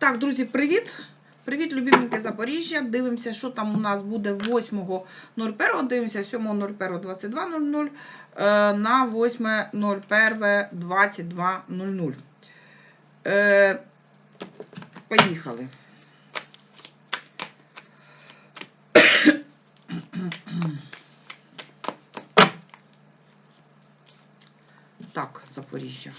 Так, друзі, привіт! Привіт, любімники Запоріжжя. Дивимося, що там у нас буде 8.01. Дивимося 7.01.22.00 е, на 8.01.22.00. Е, Поїхали. Так, Запоріжжя.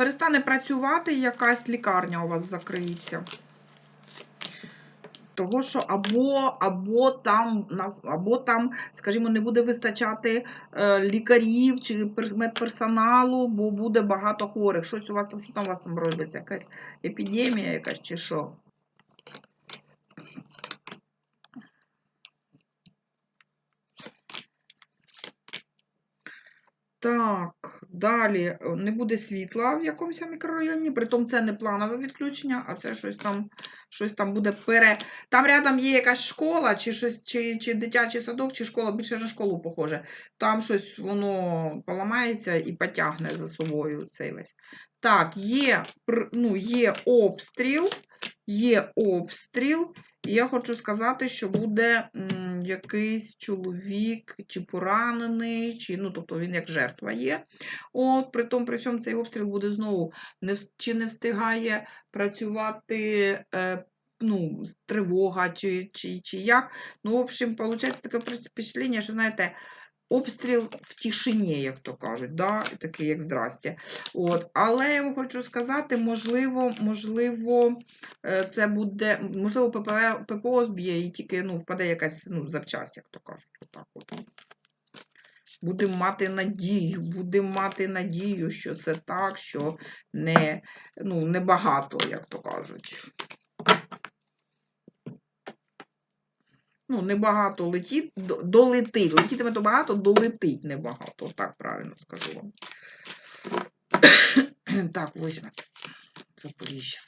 Перестане працювати, якась лікарня у вас закриється. Того, що або або, там, або там, скажімо, не буде вистачати е, лікарів чи медперсоналу, бо буде багато хворих. Щось у вас там, що там у вас там робиться? Якась епідемія, якась чи що? Так, далі е, не буде світла в якомусь мікрорайоні, притом це не планове відключення, а це щось там щось там буде пере. Там рядом є якась школа, чи щось, чи, чи дитячий садок, чи школа більше на школу похоже. Там щось воно поламається і потягне за собою цей весь. Так, є, ну, є обстріл, є обстріл. І я хочу сказати, що буде м, якийсь чоловік, чи поранений, чи, ну, тобто він як жертва є. От, При тому, при всьому цей обстріл буде знову не, чи не встигає працювати е, ну, тривога, чи, чи, чи як. Ну, в общем, виходить таке впечатлення, що, знаєте, Обстріл в тишині, як то кажуть, да? такий, як здрастя. От. Але я вам хочу сказати, можливо, можливо, е, це буде, можливо, ППО, зб'є і тільки ну, впаде якась ну, завчасть, як то кажуть. Отак от. Будемо мати надію, будемо мати надію, що це так, що не, ну, не багато, як то кажуть. Ну, небагато летить, долетить. Летітиме то багато, долетить небагато. Так правильно скажу вам. так, возьме. Запоріжжя.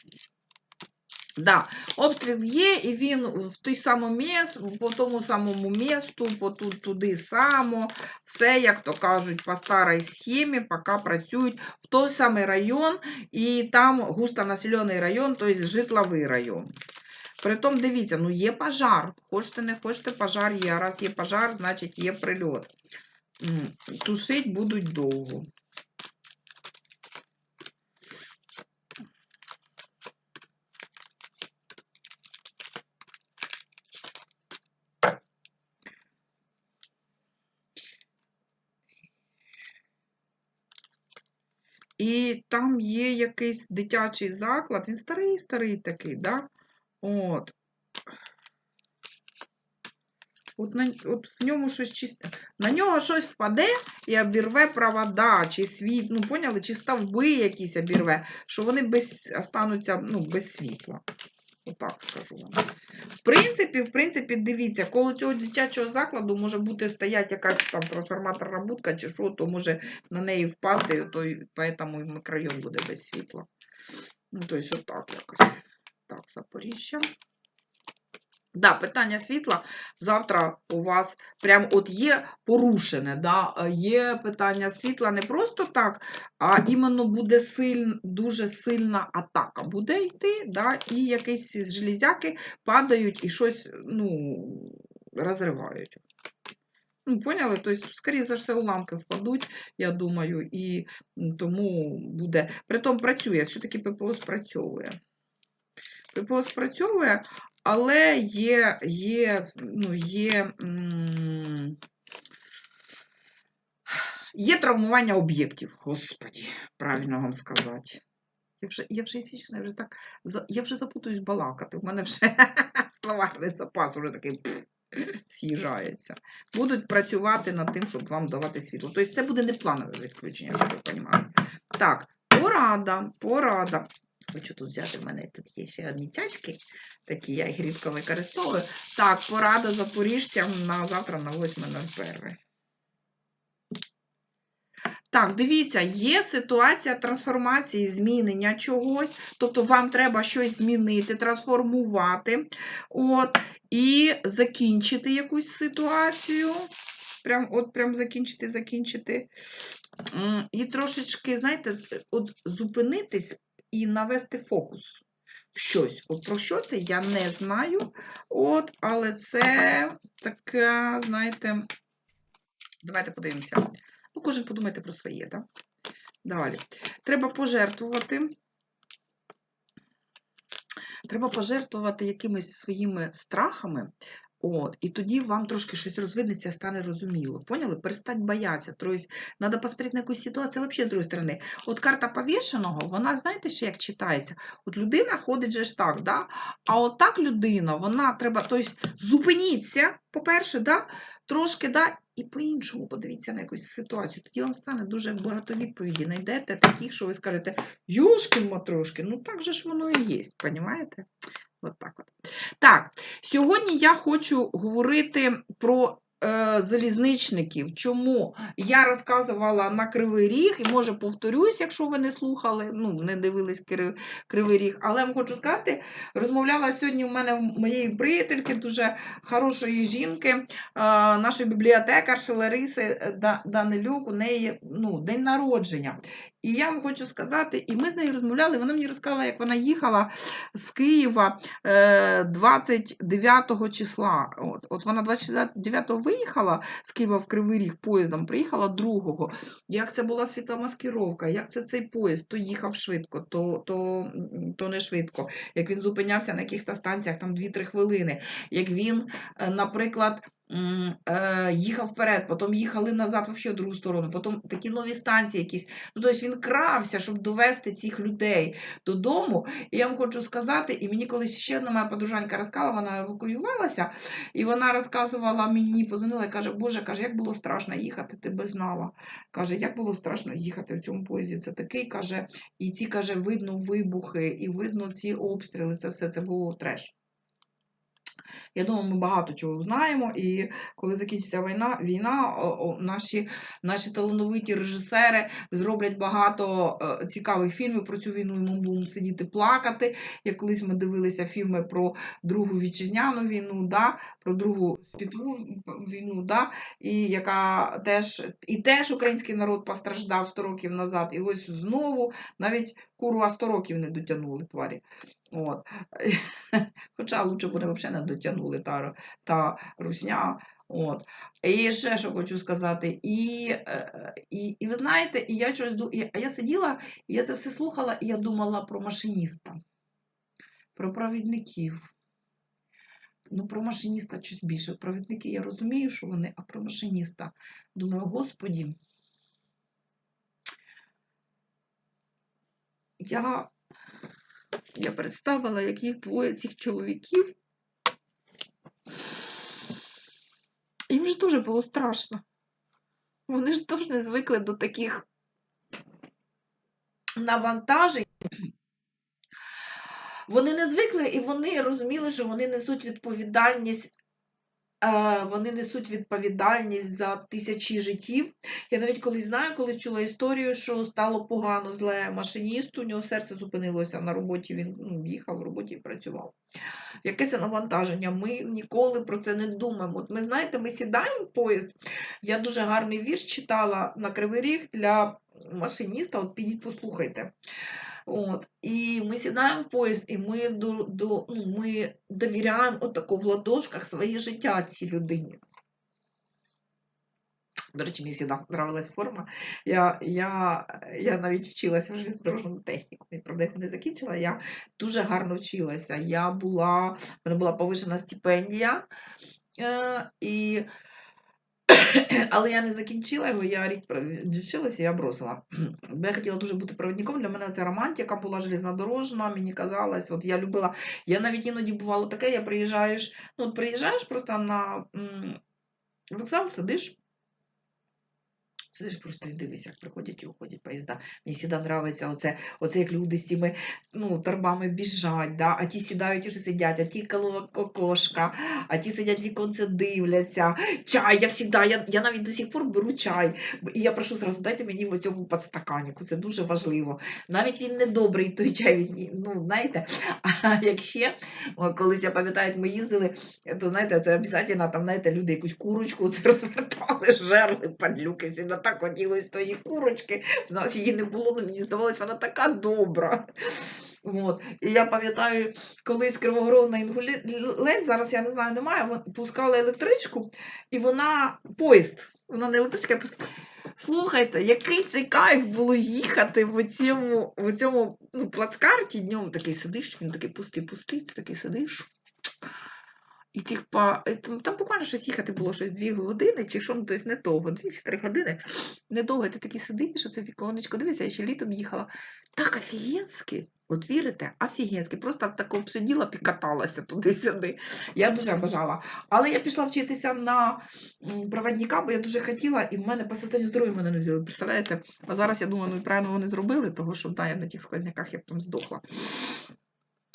Да, обстріл є, і він в той самому міс, по тому самому місту, по тут, туди само, все, як то кажуть, по старій схемі, поки працюють в той самий район, і там густонаселений район, тобто житловий район. Притом, дивіться, ну є пожар. Хочете, не хочете, пожар є. А раз є пожар, значить є прильот. Тушить будуть довго. І там є якийсь дитячий заклад, він старий-старий такий, да? От. От, на, от в ньому щось чисте. На нього щось впаде і обірве провода, чи світ, ну, поняли, чи ставби якісь обірве, що вони без, остануться ну, без світла. Отак скажу вам. В принципі, в принципі, дивіться, коли цього дитячого закладу може бути стоять якась там трансформаторна будка, чи що, то може на неї впасти, то поэтому і мікрорайон буде без світла. Ну, тобто, отак якось. Так, Запоріжжя. Да, питання світла завтра у вас прям от є порушене. да, Є питання світла не просто так, а іменно буде силь, дуже сильна атака. Буде йти, да, і якісь железяки падають і щось ну, розривають. Ну, Поняли? Тобто, скоріше за все, уламки впадуть, я думаю, і тому буде. Притом працює, все-таки ППО спрацьовує. ППО спрацьовує, але є є, ну, є, є травмування об'єктів, господі, правильно вам сказати. Я вже, я вже, якщо чесно, я вже так, я вже запутуюсь балакати. У мене вже словарний запас уже такий з'їжджається. Будуть працювати над тим, щоб вам давати світло. Тобто це буде не планове відключення, щоб ви розуміли. Так, порада, порада. Хочу тут взяти, в мене тут є ще одні цячки, такі я їх рідко використовую. Так, порада запоріжцям на завтра на 8.01. Так, дивіться, є ситуація трансформації, змінення чогось, тобто вам треба щось змінити, трансформувати, от, і закінчити якусь ситуацію. прям, от прям закінчити, закінчити. І трошечки, знаєте, от зупинитись і навести фокус в щось. От про що це я не знаю. От, але це така, знаєте, давайте подивимося. Ну, кожен подумайте про своє, так? Далі. Треба пожертвувати. Треба пожертвувати якимись своїми страхами. От, і тоді вам трошки щось розвиднеться, стане розуміло. Поняли? Перестать боятися. Тобто, треба посмотрети на якусь ситуацію взагалі з другої сторони. От карта повішеного, вона, знаєте, ще як читається? От людина ходить же ж так, да? а от так людина, вона треба, тобто, зупиніться, по-перше, да? трошки, да? і по-іншому подивіться на якусь ситуацію. Тоді вам стане дуже багато відповідей. Найдете таких, що ви скажете, Юшкін матрошки, ну так же ж воно і є, розумієте? От так от. Так, сьогодні я хочу говорити про е, залізничників. Чому я розказувала на Кривий Ріг, і може повторюсь, якщо ви не слухали, ну, не дивились Кри- Кривий Ріг, але я вам хочу сказати, розмовляла сьогодні у мене в моєї приятельки, дуже хорошої жінки, е, нашої бібліотекарші Лариси е, Данилюк, у неї ну, день народження. І я вам хочу сказати, і ми з нею розмовляли, вона мені розказала, як вона їхала з Києва е, 29 числа. От, от вона 29-го виїхала з Києва в Кривий Ріг поїздом, приїхала 2-го. Як це була світломаскировка, як це цей поїзд, то їхав швидко, то, то, то не швидко. Як він зупинявся на якихось станціях там 2-3 хвилини. Як він, е, наприклад, е, їхав вперед, потім їхали назад взагалі в другу сторону, потім такі нові станції якісь. Ну, тобто він крався, щоб довести цих людей додому. І я вам хочу сказати, і мені колись ще одна моя подружанька розказала, вона евакуювалася, і вона розказувала мені, позвонила і каже, Боже, каже, як було страшно їхати, ти би знала. Каже, як було страшно їхати в цьому поїзді. Це такий, каже, і ці, каже, видно вибухи, і видно ці обстріли, це все це було треш. Я думаю, ми багато чого знаємо, і коли закінчиться війна, війна наші, наші талановиті режисери зроблять багато е, цікавих фільмів про цю війну, і ми будемо сидіти плакати. Як колись ми дивилися фільми про Другу вітчизняну війну, да, про Другу світову війну, да, і яка теж, і теж український народ постраждав 100 років назад. І ось знову навіть курва 100 років не дотягнули тварі. От. Хоча лучше б вони взагалі не дотягнули та, та русня. От. І ще що хочу сказати. І, е, і, і ви знаєте, і я щось і- я сиділа, і я це все слухала, і я думала про машиніста, про провідників. Ну, про машиніста щось більше. Провідники я розумію, що вони, а про машиніста. Думаю, господі. Я, я представила, як їх двоє цих чоловіків. Їм ж дуже було страшно. Вони ж теж не звикли до таких навантажень. Вони не звикли і вони розуміли, що вони несуть відповідальність. Е, Вони несуть відповідальність за тисячі життів. Я навіть колись знаю, колись чула історію, що стало погано зле машиністу, у нього серце зупинилося на роботі, він ну, їхав в роботі і працював. Яке це навантаження? Ми ніколи про це не думаємо. От ми знаєте, ми сідаємо в поїзд. Я дуже гарний вірш читала на Кривий Ріг для машиніста. От підіть, послухайте. От. І ми сідаємо в поїзд, і ми, до, до, ну, ми довіряємо отако в ладошках своє життя цій людині. До речі, мені завжди нравилась форма. Я, я, я навіть вчилася в железнодорожному техніку. Правда, я не закінчила. Я дуже гарно вчилася. Я була, в мене була повишена стипендія. Е, і... Але я не закінчила його, я рік дівчилася, я бросила. Бо я хотіла дуже бути провідником. Для мене це романтика була железнодорожна, мені казалось, от я любила. Я навіть іноді бувало таке, я приїжджаєш, ну от приїжджаєш просто на вокзал, сидиш. Сидиш просто і дивишся, як приходять і уходять поїзда. Мені завжди подобається оце, оце як люди з цими ну, торбами біжать, да? а ті сідають і вже сидять, а ті коло кокошка, а ті сидять віконце дивляться. Чай, я завжди, я, я навіть до сих пор беру чай. І я прошу зразу, дайте мені в цьому подстаканнику, це дуже важливо. Навіть він не добрий, той чай, він, ну, знаєте, а якщо, о, колись я пам'ятаю, як ми їздили, то знаєте, це обов'язково там, знаєте, люди якусь курочку розвертали, жерли падлюки, всі хотілося тої курочки. У нас її не було, але мені здавалося, вона така добра. От. І я пам'ятаю, колись Кривогоров на Інгулець, зараз я не знаю, немає, пускали електричку, і вона поїзд, вона не електричка, а пускала. Слухайте, який це кайф було їхати в цьому, в цьому ну, плацкарті днем такий сидиш, він такий пустий, пустий, ти такий сидиш. І тих па... і там, буквально щось їхати було щось дві години, чи що, ну, тобто не довго, дві чи три години. Недовго, і ти такий сидиш, оце віконечко, дивися, я ще літом їхала. Так офігенськи, от вірите, офігенськи. Просто так обсиділа, пікаталася туди-сюди. Я дуже бажала. Але я пішла вчитися на проводника, бо я дуже хотіла, і в мене по состоянню здоров'я мене не взяли. Представляєте? А зараз я думаю, ну і правильно вони зробили, того що да, я на тих складняках я б там здохла.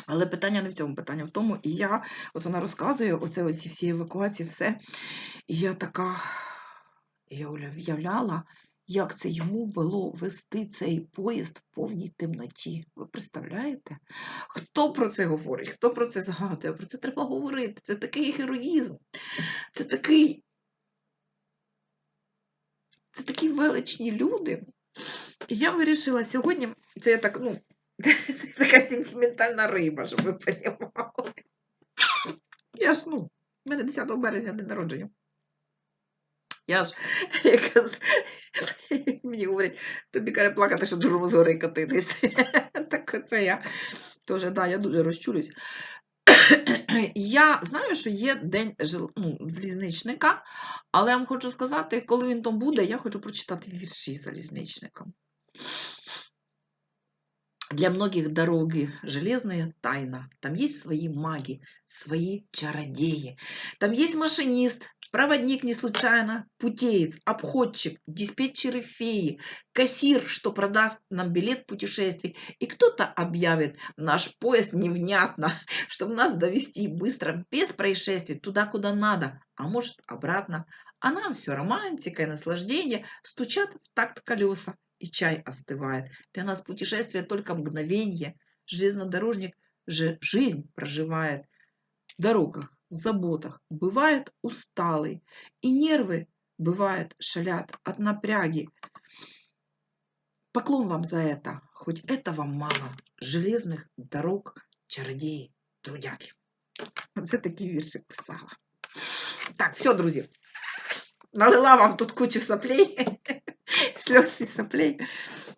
Але питання не в цьому, питання в тому, і я, от вона розказує, оце оці всі евакуації, все. І я така, я уявляла, як це йому було вести цей поїзд в повній темноті. Ви представляєте? Хто про це говорить? Хто про це згадує? Про це треба говорити. Це такий героїзм, це такий. Це такі величні люди. І я вирішила сьогодні, це я так, ну, це така сентиментальна риба, щоб ви розуміли. Я ж, ну, в мене 10 березня день народження. Я ж мені говорять, тобі каже плакати, що дурно з гори катитись. Так оце я теж, да, я дуже розчулюсь. Я знаю, що є день жел- ну, залізничника, але я вам хочу сказати, коли він там буде, я хочу прочитати вірші залізничника. Для многих дороги железная тайна. Там есть свои маги, свои чародеи. Там есть машинист, проводник не случайно, путеец, обходчик, диспетчеры феи, кассир, что продаст нам билет путешествий. И кто-то объявит наш поезд невнятно, чтобы нас довести быстро, без происшествий, туда, куда надо, а может обратно. А нам все романтика и наслаждение стучат в такт колеса и чай остывает. Для нас путешествие только мгновенье. Железнодорожник же жизнь проживает. В дорогах, в заботах бывает усталый. И нервы, бывает, шалят от напряги. Поклон вам за это. Хоть этого мало. Железних дорог, чародеї, трудяки. Це такий віршик писала. Так, все, друзі. Налила вам тут кучу соплей. Сльоз і соплей.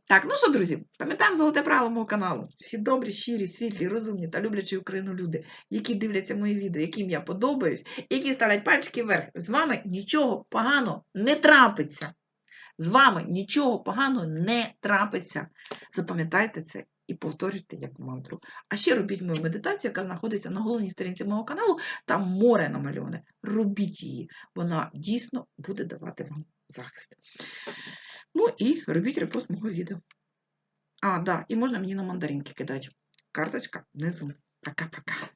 Так, ну що, друзі, пам'ятаємо золоте правило мого каналу. Всі добрі, щирі, світлі, розумні та люблячі Україну люди, які дивляться мої відео, яким я подобаюсь, які ставлять пальчики вверх. З вами нічого поганого не трапиться. З вами нічого поганого не трапиться. Запам'ятайте це і повторюйте як мантру. А ще робіть мою медитацію, яка знаходиться на головній сторінці мого каналу. Там море намальоване. Робіть її. Вона дійсно буде давати вам захист. Ну і робіть репост мого відео. А, да, і можна мені на мандаринки кидати. Карточка внизу. Пока-пока.